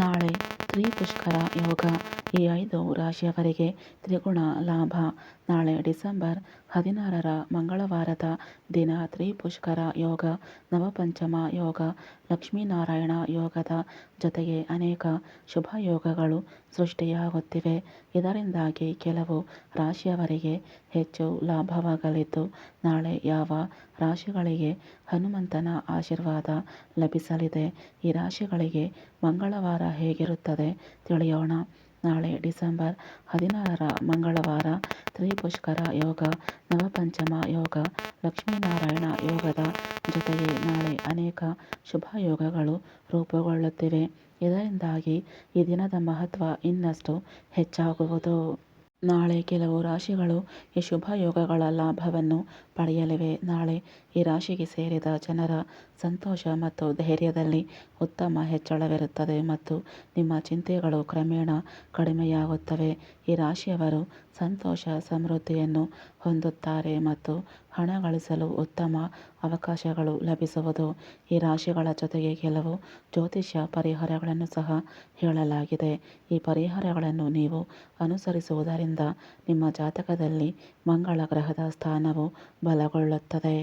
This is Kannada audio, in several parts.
ನಾಳೆ ತ್ರಿಪುಷ್ಕರ ಯೋಗ ಈ ಐದು ರಾಶಿಯವರಿಗೆ ತ್ರಿಗುಣ ಲಾಭ. ನಾಳೆ ಡಿಸೆಂಬರ್ ಹದಿನಾರರ ಮಂಗಳವಾರದ ದಿನ ತ್ರಿಪುಷ್ಕರ ಯೋಗ, ನವಪಂಚಮ ಯೋಗ, ಲಕ್ಷ್ಮೀನಾರಾಯಣ ಯೋಗದ ಜೊತೆಗೆ ಅನೇಕ ಶುಭ ಯೋಗಗಳು ಸೃಷ್ಟಿಯಾಗುತ್ತಿವೆ. ಇದರಿಂದಾಗಿ ಕೆಲವು ರಾಶಿಯವರಿಗೆ ಹೆಚ್ಚು ಲಾಭವಾಗಲಿದ್ದು, ನಾಳೆ ಯಾವ ರಾಶಿಗಳಿಗೆ ಹನುಮಂತನ ಆಶೀರ್ವಾದ ಲಭಿಸಲಿದೆ, ಈ ರಾಶಿಗಳಿಗೆ ಮಂಗಳವಾರ ಹೇಗಿರುತ್ತದೆ ತಿಳಿಯೋಣ. ನಾಳೆ ಡಿಸೆಂಬರ್ ಹದಿನಾರರ ಮಂಗಳವಾರ ತ್ರಿಪುಷ್ಕರ ಯೋಗ, ನವಪಂಚಮ ಯೋಗ, ಲಕ್ಷ್ಮೀನಾರಾಯಣ ಯೋಗದ ಜೊತೆಗೆ ನಾಳೆ ಅನೇಕ ಶುಭ ಯೋಗಗಳು ರೂಪುಗೊಳ್ಳುತ್ತಿವೆ. ಇದರಿಂದಾಗಿ ಈ ದಿನದ ಮಹತ್ವ ಇನ್ನಷ್ಟು ಹೆಚ್ಚಾಗುವುದು. ನಾಳೆ ಕೆಲವು ರಾಶಿಗಳು ಈ ಶುಭ ಯೋಗಗಳ ಲಾಭವನ್ನು ಪಡೆಯಲಿವೆ. ನಾಳೆ ಈ ರಾಶಿಗೆ ಸೇರಿದ ಜನರ ಸಂತೋಷ ಮತ್ತು ಧೈರ್ಯದಲ್ಲಿ ಉತ್ತಮ ಹೆಚ್ಚಳವಿರುತ್ತದೆ ಮತ್ತು ನಿಮ್ಮ ಚಿಂತೆಗಳು ಕ್ರಮೇಣ ಕಡಿಮೆಯಾಗುತ್ತವೆ. ಈ ರಾಶಿಯವರು ಸಂತೋಷ, ಸಮೃದ್ಧಿಯನ್ನು ಹೊಂದುತ್ತಾರೆ ಮತ್ತು ಹಣ ಗಳಿಸಲು ಉತ್ತಮ ಅವಕಾಶಗಳು ಲಭಿಸುವುದು. ಈ ರಾಶಿಗಳ ಜೊತೆಗೆ ಕೆಲವು ಜ್ಯೋತಿಷ್ಯ ಪರಿಹಾರಗಳನ್ನು ಸಹ ಹೇಳಲಾಗಿದೆ. ಈ ಪರಿಹಾರಗಳನ್ನು ನೀವು ಅನುಸರಿಸುವುದರಿಂದ ನಿಮ್ಮ ಜಾತಕದಲ್ಲಿ ಮಂಗಳ ಗ್ರಹದ ಸ್ಥಾನವು ಬಲಗೊಳ್ಳುತ್ತದೆ.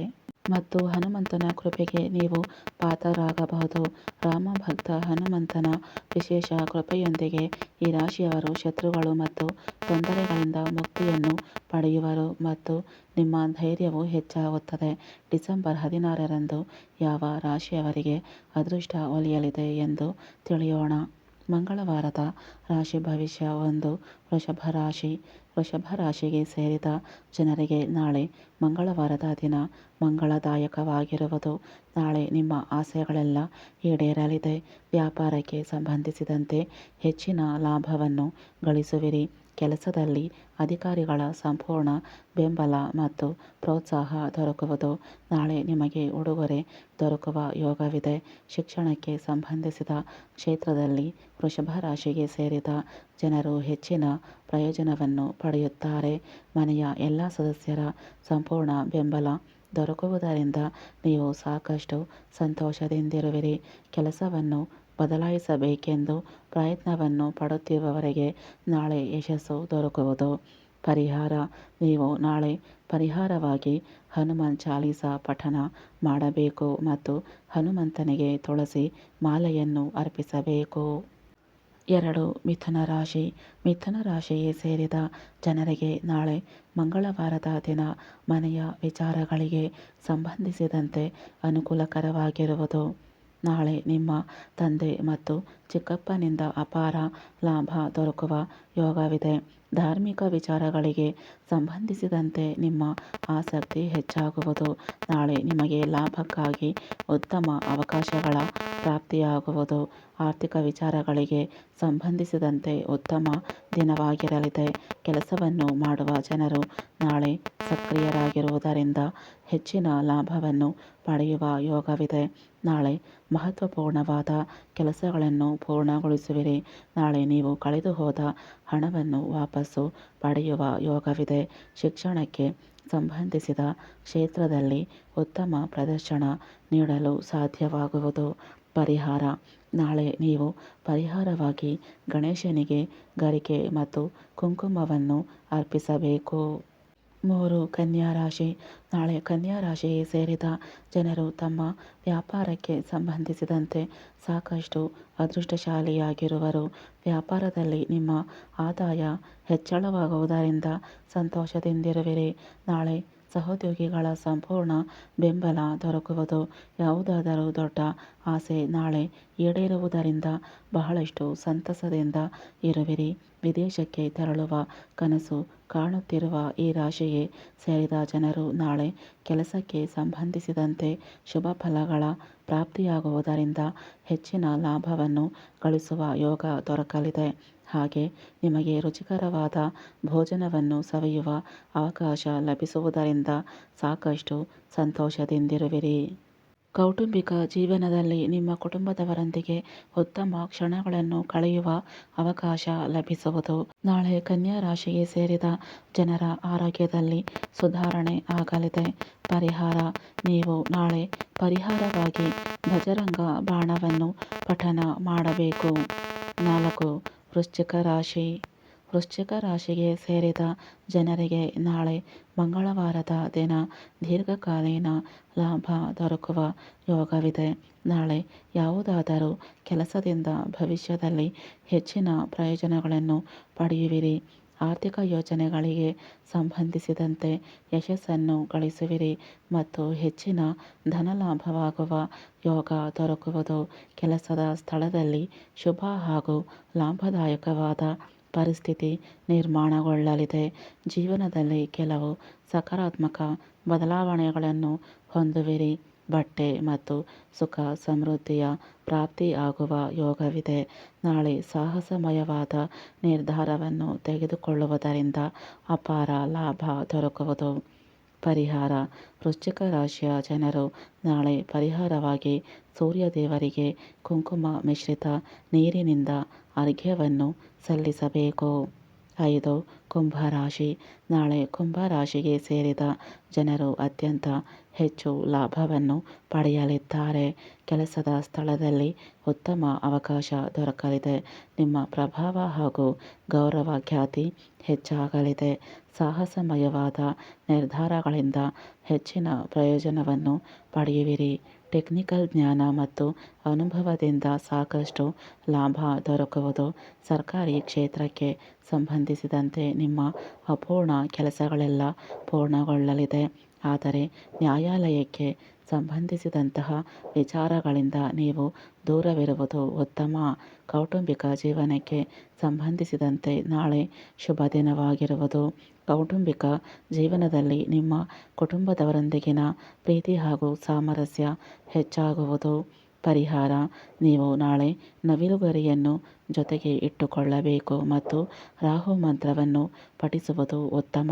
ಮತ್ತು ಹನುಮಂತನ ಕೃಪೆಗೆ ನೀವು ಪಾತ್ರರಾಗಬಹುದು. ರಾಮ ಭಕ್ತ ಹನುಮಂತನ ವಿಶೇಷ ಕೃಪೆಯೊಂದಿಗೆ ಈ ರಾಶಿಯವರು ಶತ್ರುಗಳು ಮತ್ತು ತೊಂದರೆಗಳಿಂದ ಮುಕ್ತಿಯನ್ನು ಪಡೆಯುವರು ಮತ್ತು ನಿಮ್ಮ ಧೈರ್ಯವು ಹೆಚ್ಚಾಗುತ್ತದೆ. ಡಿಸೆಂಬರ್ ಹದಿನಾರರಂದು ಯಾವ ರಾಶಿಯವರಿಗೆ ಅದೃಷ್ಟ ಒಲಿಯಲಿದೆ ಎಂದು ತಿಳಿಯೋಣ. ಮಂಗಳವಾರದ ರಾಶಿ ಭವಿಷ್ಯ ಒಂದು ವೃಷಭ ರಾಶಿ. ವೃಷಭ ರಾಶಿಗೆ ಸೇರಿದ ಜನರಿಗೆ ನಾಳೆ ಮಂಗಳವಾರದ ದಿನ ಮಂಗಳದಾಯಕವಾಗಿರುವುದು. ನಾಳೆ ನಿಮ್ಮ ಆಸೆಗಳೆಲ್ಲ ಈಡೇರಲಿದೆ. ವ್ಯಾಪಾರಕ್ಕೆ ಸಂಬಂಧಿಸಿದಂತೆ ಹೆಚ್ಚಿನ ಲಾಭವನ್ನು ಗಳಿಸುವಿರಿ. ಕೆಲಸದಲ್ಲಿ ಅಧಿಕಾರಿಗಳ ಸಂಪೂರ್ಣ ಬೆಂಬಲ ಮತ್ತು ಪ್ರೋತ್ಸಾಹ ದೊರಕುವುದು. ನಾಳೆ ನಿಮಗೆ ಉಡುಗೊರೆ ದೊರಕುವ ಯೋಗವಿದೆ. ಶಿಕ್ಷಣಕ್ಕೆ ಸಂಬಂಧಿಸಿದ ಕ್ಷೇತ್ರದಲ್ಲಿ ವೃಷಭ ರಾಶಿಗೆ ಸೇರಿದ ಜನರು ಹೆಚ್ಚಿನ ಪ್ರಯೋಜನವನ್ನು ಪಡೆಯುತ್ತಾರೆ. ಮನೆಯ ಎಲ್ಲ ಸದಸ್ಯರ ಸಂಪೂರ್ಣ ಬೆಂಬಲ ದೊರಕುವುದರಿಂದ ನೀವು ಸಾಕಷ್ಟು ಸಂತೋಷದಿಂದಿರುವಿರಿ. ಕೆಲಸವನ್ನು ಬದಲಾಯಿಸಬೇಕೆಂದು ಪ್ರಯತ್ನವನ್ನು ಪಡುತ್ತಿರುವವರಿಗೆ ನಾಳೆ ಯಶಸ್ಸು ದೊರಕುವುದು. ಪರಿಹಾರ, ನೀವು ನಾಳೆ ಪರಿಹಾರವಾಗಿ ಹನುಮಾನ್ ಚಾಲೀಸ ಪಠಣ ಮಾಡಬೇಕು ಮತ್ತು ಹನುಮಂತನಿಗೆ ತುಳಸಿ ಮಾಲೆಯನ್ನು ಅರ್ಪಿಸಬೇಕು. ಎರಡು, ಮಿಥುನ ರಾಶಿ. ಮಿಥುನ ರಾಶಿಗೆ ಸೇರಿದ ಜನರಿಗೆ ನಾಳೆ ಮಂಗಳವಾರದ ದಿನ ಮನೆಯ ವಿಚಾರಗಳಿಗೆ ಸಂಬಂಧಿಸಿದಂತೆ ಅನುಕೂಲಕರವಾಗಿರುವುದು. ನಾಳೆ ನಿಮ್ಮ ತಂದೆ ಮತ್ತು ಚಿಕ್ಕಪ್ಪನಿಂದ ಅಪಾರ ಲಾಭ ದೊರಕುವ ಯೋಗವಿದೆ. ಧಾರ್ಮಿಕ ವಿಚಾರಗಳಿಗೆ ಸಂಬಂಧಿಸಿದಂತೆ ನಿಮ್ಮ ಆಸಕ್ತಿ ಹೆಚ್ಚಾಗುವುದು. ನಾಳೆ ನಿಮಗೆ ಲಾಭಕ್ಕಾಗಿ ಉತ್ತಮ ಅವಕಾಶಗಳ ಪ್ರಾಪ್ತಿಯಾಗುವುದು. ಆರ್ಥಿಕ ವಿಚಾರಗಳಿಗೆ ಸಂಬಂಧಿಸಿದಂತೆ ಉತ್ತಮ ದಿನವಾಗಿರಲಿದೆ. ಕೆಲಸವನ್ನು ಮಾಡುವ ಜನರು ನಾಳೆ ಸಕ್ರಿಯರಾಗಿರುವುದರಿಂದ ಹೆಚ್ಚಿನ ಲಾಭವನ್ನು ಪಡೆಯುವ ಯೋಗವಿದೆ. ನಾಳೆ ಮಹತ್ವಪೂರ್ಣವಾದ ಕೆಲಸಗಳನ್ನು ಪೂರ್ಣಗೊಳಿಸುವಿರಿ. ನಾಳೆ ನೀವು ಕಳೆದುಹೋದ ಹಣವನ್ನು ವಾಪಸ್ಸು ಪಡೆಯುವ ಯೋಗವಿದೆ. ಶಿಕ್ಷಣಕ್ಕೆ ಸಂಬಂಧಿಸಿದ ಕ್ಷೇತ್ರದಲ್ಲಿ ಉತ್ತಮ ಪ್ರದರ್ಶನ ನೀಡಲು ಸಾಧ್ಯವಾಗುವುದು. ಪರಿಹಾರ. ನಾಳೆ ನೀವು ಪರಿಹಾರವಾಗಿ ಗಣೇಶನಿಗೆ ಗರಿಕೆ ಮತ್ತು ಕುಂಕುಮವನ್ನು ಅರ್ಪಿಸಬೇಕು. ಮೂರು ಕನ್ಯಾ ರಾಶಿ. ನಾಳೆ ಕನ್ಯಾ ರಾಶಿಗೆ ಸೇರಿದ ಜನರು ತಮ್ಮ ವ್ಯಾಪಾರಕ್ಕೆ ಸಂಬಂಧಿಸಿದಂತೆ ಸಾಕಷ್ಟು ಅದೃಷ್ಟಶಾಲಿಯಾಗಿರುವರು. ವ್ಯಾಪಾರದಲ್ಲಿ ನಿಮ್ಮ ಆದಾಯ ಹೆಚ್ಚಳವಾಗುವುದರಿಂದ ಸಂತೋಷದಿಂದಿರುವಿರಿ. ನಾಳೆ ಸಹೋದ್ಯೋಗಿಗಳ ಸಂಪೂರ್ಣ ಬೆಂಬಲ ದೊರಕುವುದು. ಯಾವುದಾದರೂ ದೊಡ್ಡ ಆಸೆ ನಾಳೆ ಈಡೇರುವುದರಿಂದ ಬಹಳಷ್ಟು ಸಂತಸದಿಂದ ಇರುವಿರಿ. ವಿದೇಶಕ್ಕೆ ತೆರಳುವ ಕನಸು ಕಾಣುತ್ತಿರುವ ಈ ರಾಶಿಗೆ ಸೇರಿದ ಜನರು ನಾಳೆ ಕೆಲಸಕ್ಕೆ ಸಂಬಂಧಿಸಿದಂತೆ ಶುಭ ಫಲಗಳ ಪ್ರಾಪ್ತಿಯಾಗುವುದರಿಂದ ಹೆಚ್ಚಿನ ಲಾಭವನ್ನು ಗಳಿಸುವ ಯೋಗ ದೊರಕಲಿದೆ. ಹಾಗೆ ನಿಮಗೆ ರುಚಿಕರವಾದ ಭೋಜನವನ್ನು ಸವಿಯುವ ಅವಕಾಶ ಲಭಿಸುವುದರಿಂದ ಸಾಕಷ್ಟು ಸಂತೋಷದಿಂದಿರುವಿರಿ. ಕೌಟುಂಬಿಕ ಜೀವನದಲ್ಲಿ ನಿಮ್ಮ ಕುಟುಂಬದವರೊಂದಿಗೆ ಉತ್ತಮ ಕ್ಷಣಗಳನ್ನು ಕಳೆಯುವ ಅವಕಾಶ ಲಭಿಸುವುದು. ನಾಳೆ ಕನ್ಯಾ ರಾಶಿಗೆ ಸೇರಿದ ಜನರ ಆರೋಗ್ಯದಲ್ಲಿ ಸುಧಾರಣೆ ಆಗಲಿದೆ. ಪರಿಹಾರ, ನೀವು ನಾಳೆ ಪರಿಹಾರವಾಗಿ ಭಜರಂಗ ಬಾಣವನ್ನು ಪಠನ ಮಾಡಬೇಕು. ನಾಲ್ಕು ವೃಶ್ಚಿಕ ರಾಶಿ. ವೃಶ್ಚಿಕ ರಾಶಿಗೆ ಸೇರಿದ ಜನರಿಗೆ ನಾಳೆ ಮಂಗಳವಾರದ ದಿನ ದೀರ್ಘಕಾಲೀನ ಲಾಭ ದೊರಕುವ ಯೋಗವಿದೆ. ನಾಳೆ ಯಾವುದಾದರೂ ಕೆಲಸದಿಂದ ಭವಿಷ್ಯದಲ್ಲಿ ಹೆಚ್ಚಿನ ಪ್ರಯೋಜನಗಳನ್ನು ಪಡೆಯುವಿರಿ. ಆರ್ಥಿಕ ಯೋಜನೆಗಳಿಗೆ ಸಂಬಂಧಿಸಿದಂತೆ ಯಶಸ್ಸನ್ನು ಗಳಿಸುವಿರಿ ಮತ್ತು ಹೆಚ್ಚಿನ ಧನಲಾಭವಾಗುವ ಯೋಗ ದೊರಕುವುದು ಕೆಲಸದ ಸ್ಥಳದಲ್ಲಿ ಶುಭ ಹಾಗೂ ಲಾಭದಾಯಕವಾದ ಪರಿಸ್ಥಿತಿ ನಿರ್ಮಾಣಗೊಳ್ಳಲಿದೆ. ಜೀವನದಲ್ಲಿ ಕೆಲವು ಸಕಾರಾತ್ಮಕ ಬದಲಾವಣೆಗಳನ್ನು ಹೊಂದುವಿರಿ. ಬಟ್ಟೆ ಮತ್ತು ಸುಖ, ಸಮೃದ್ಧಿಯ ಪ್ರಾಪ್ತಿಯಾಗುವ ಯೋಗವಿದೆ. ನಾಳೆ ಸಾಹಸಮಯವಾದ ನಿರ್ಧಾರವನ್ನು ತೆಗೆದುಕೊಳ್ಳುವುದರಿಂದ ಅಪಾರ ಲಾಭ ದೊರಕುವುದು. ಪರಿಹಾರ, ವೃಶ್ಚಿಕ ರಾಶಿಯ ಜನರು ನಾಳೆ ಪರಿಹಾರವಾಗಿ ಸೂರ್ಯ ದೇವರಿಗೆ ಕುಂಕುಮ ಮಿಶ್ರಿತ ನೀರಿನಿಂದ ಅರ್ಘ್ಯವನ್ನು ಸಲ್ಲಿಸಬೇಕು. ಐದು ಕುಂಭರಾಶಿ. ನಾಳೆ ಕುಂಭರಾಶಿಗೆ ಸೇರಿದ ಜನರು ಅತ್ಯಂತ ಹೆಚ್ಚು ಲಾಭವನ್ನು ಪಡೆಯಲಿದ್ದಾರೆ. ಕೆಲಸದ ಸ್ಥಳದಲ್ಲಿ ಉತ್ತಮ ಅವಕಾಶ ದೊರಕಲಿದೆ. ನಿಮ್ಮ ಪ್ರಭಾವ ಹಾಗೂ ಗೌರವ ಖ್ಯಾತಿ ಹೆಚ್ಚಾಗಲಿದೆ. ಸಾಹಸಮಯವಾದ ನಿರ್ಧಾರಗಳಿಂದ ಹೆಚ್ಚಿನ ಪ್ರಯೋಜನವನ್ನು ಪಡೆಯುವಿರಿ. ಟೆಕ್ನಿಕಲ್ ಜ್ಞಾನ ಮತ್ತು ಅನುಭವದಿಂದ ಸಾಕಷ್ಟು ಲಾಭ ದೊರಕುವುದು ಸರ್ಕಾರಿ ಕ್ಷೇತ್ರಕ್ಕೆ ಸಂಬಂಧಿಸಿದಂತೆ ನಿಮ್ಮ ಅಪೂರ್ಣ ಕೆಲಸಗಳೆಲ್ಲ ಪೂರ್ಣಗೊಳ್ಳಲಿದೆ. ಆದರೆ ನ್ಯಾಯಾಲಯಕ್ಕೆ ಸಂಬಂಧಿಸಿದಂತಹ ವಿಚಾರಗಳಿಂದ ನೀವು ದೂರವಿರುವುದು ಉತ್ತಮ. ಕೌಟುಂಬಿಕ ಜೀವನಕ್ಕೆ ಸಂಬಂಧಿಸಿದಂತೆ ನಾಳೆ ಶುಭ ದಿನವಾಗಿರುವುದು. ಕೌಟುಂಬಿಕ ಜೀವನದಲ್ಲಿ ನಿಮ್ಮ ಕುಟುಂಬದವರೊಂದಿಗಿನ ಪ್ರೀತಿ ಹಾಗೂ ಸಾಮರಸ್ಯ ಹೆಚ್ಚಾಗುವುದು. ಪರಿಹಾರ, ನೀವು ನಾಳೆ ನವಿಲುಗರಿಯನ್ನು ಜೊತೆಗೆ ಇಟ್ಟುಕೊಳ್ಳಬೇಕು ಮತ್ತು ರಾಹು ಮಂತ್ರವನ್ನು ಪಠಿಸುವುದು ಉತ್ತಮ.